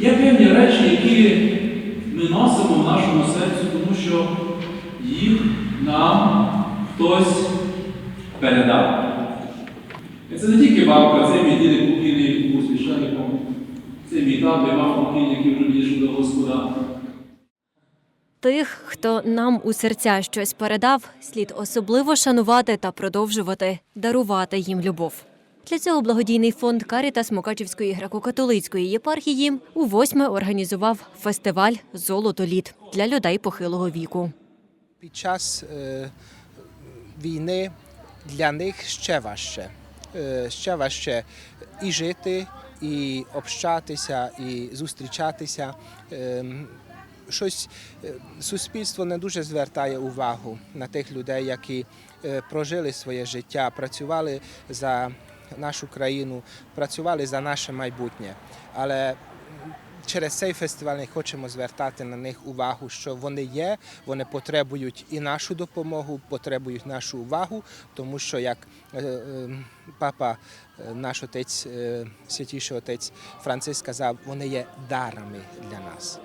Є певні речі, які ми носимо в нашому серці, тому що їх нам хтось передав. І це не тільки бабка, це мій дідик покійний, був священником, це мій тато Іван покійний, який вже до Господа. Тих, хто нам у серця щось передав, слід особливо шанувати та продовжувати дарувати їм любов. Для цього благодійний фонд Карітас Мукачівської греко-католицької єпархії у восьме організував фестиваль Золото літ для людей похилого віку. Під час е, війни для них ще важче. Е, ще важче і жити, і общатися, і зустрічатися. Е, щось е, суспільство не дуже звертає увагу на тих людей, які е, прожили своє життя, працювали за нашу країну, працювали за наше майбутнє. Але через цей фестиваль ми хочемо звертати на них увагу, що вони є, вони потребують і нашу допомогу, потребують нашу увагу, тому що як е, е, папа, е, наш отець, святіший отець Франциск сказав, вони є дарами для нас.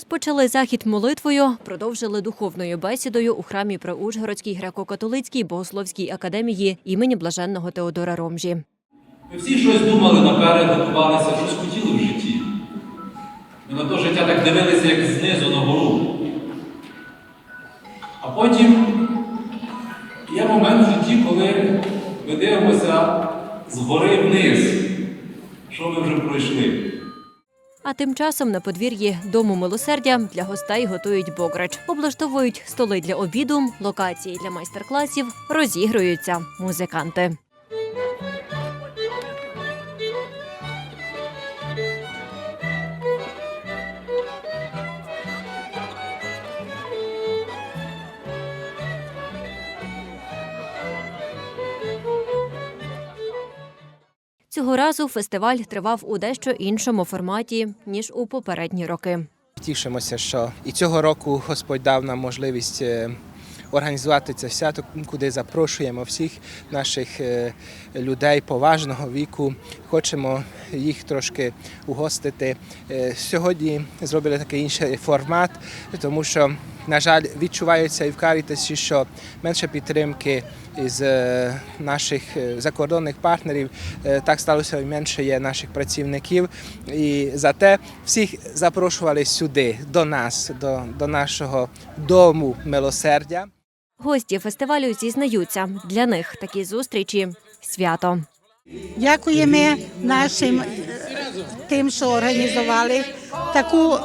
Розпочали захід молитвою, продовжили духовною бесідою у храмі при Ужгородській греко-католицькій богословській академії імені блаженного Теодора Ромжі. Ми всі щось думали наперед, готувалися, щось хотіли в житті. Ми на то життя так дивилися, як знизу на гору. А потім є момент в житті, коли ми дивимося згори вниз, що ми вже пройшли. А тим часом на подвір'ї дому милосердя для гостей готують бограч, облаштовують столи для обіду, локації для майстер-класів, розігруються музиканти. Цього разу фестиваль тривав у дещо іншому форматі ніж у попередні роки. Тішимося, що і цього року Господь дав нам можливість е, організувати це свято, куди запрошуємо всіх наших е, людей поважного віку. Хочемо їх трошки угостити. Е, Сьогодні зробили такий інший формат, тому що, на жаль, відчувається і в Карітасі, що менше підтримки із е, наших е, закордонних партнерів. Е, Так сталося і менше є наших працівників. І зате всіх запрошували сюди, до нас, до, до нашого дому милосердя. Гості фестивалю зізнаються, для них такі зустрічі свято. Дякуємо нашим тим, що організували таку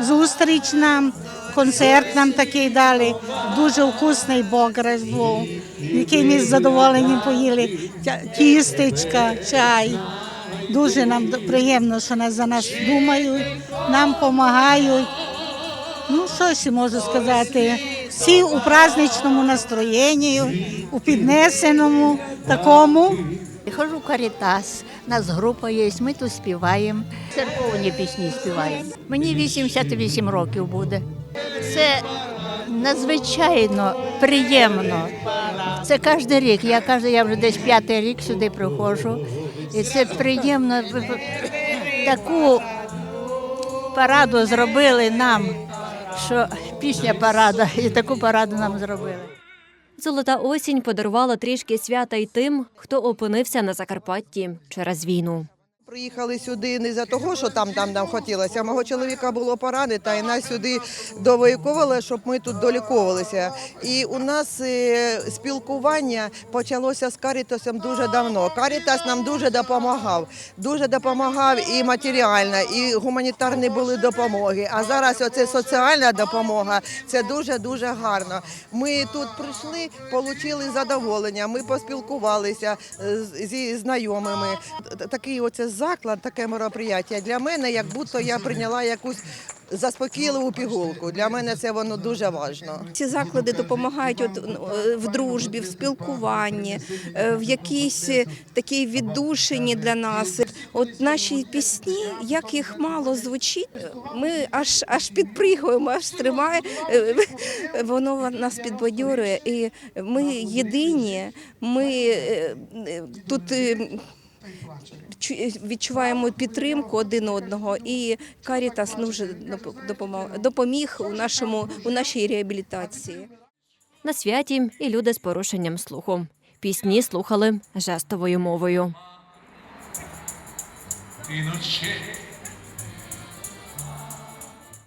зустріч нам, концерт нам такий дали. Дуже вкусний бограш був, який ми з задоволенням поїли. Тістечка, чай. Дуже нам приємно, що нас за нас думають, нам допомагають. Ну, що ще можу сказати? Всі у праздничному настроєнні, у піднесеному такому. Хожу в Карітас, у нас група є, ми тут співаємо, церковні пісні співаємо. Мені 88 років буде. Це надзвичайно приємно. Це кожен рік. Я кожен, я вже десь п'ятий рік сюди приходжу. І це приємно. Таку параду зробили нам, що пісня парада, і таку параду нам зробили. Золота осінь подарувала трішки свята й тим, хто опинився на Закарпатті через війну. Приїхали сюди не за того, що там там нам хотілося. Мого чоловіка було поранено, і нас сюди довоюковали, щоб ми тут доліковувалися. І у нас е, спілкування почалося з Карітасом дуже давно. Карітас нам дуже допомагав. Дуже допомагав і матеріально, і гуманітарні були допомоги. А зараз оце соціальна допомога. Це дуже дуже гарно. Ми тут прийшли, отримали задоволення. Ми поспілкувалися е, зі знайомими. Такий оце заклад, таке мероприятие для мене, як будто я прийняла якусь заспокійливу пігулку. Для мене це воно дуже важливо. Ці заклади допомагають от, ну, е, в дружбі, в спілкуванні, е, в якійсь е, такій віддушині для нас. От наші пісні, як їх мало звучить, ми аж аж підпригуємо, аж стримає. Воно нас підбадьорює. І ми єдині. Ми тут. Е, чу- Відчуваємо підтримку один одного, і Карітас дуже допомо- допоміг у нашому у нашій реабілітації. На святі і люди з порушенням слуху. Пісні слухали жестовою мовою.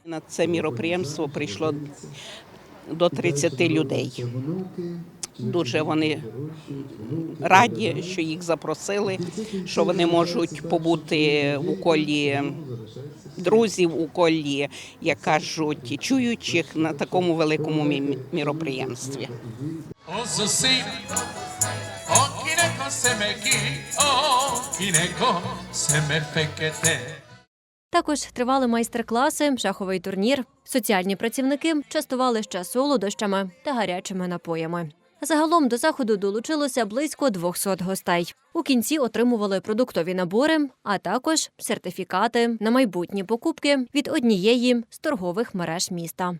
На це міроприємство прийшло до 30 людей. Дуже вони раді, що їх запросили, що вони можуть побути у колі друзів, у колі, як кажуть, чуючих на такому великому мі- міроприємстві. Також тривали майстер-класи, шаховий турнір. Соціальні працівники частували ще солодощами та гарячими напоями. Загалом до заходу долучилося близько 200 гостей. У кінці отримували продуктові набори, а також сертифікати на майбутні покупки від однієї з торгових мереж міста.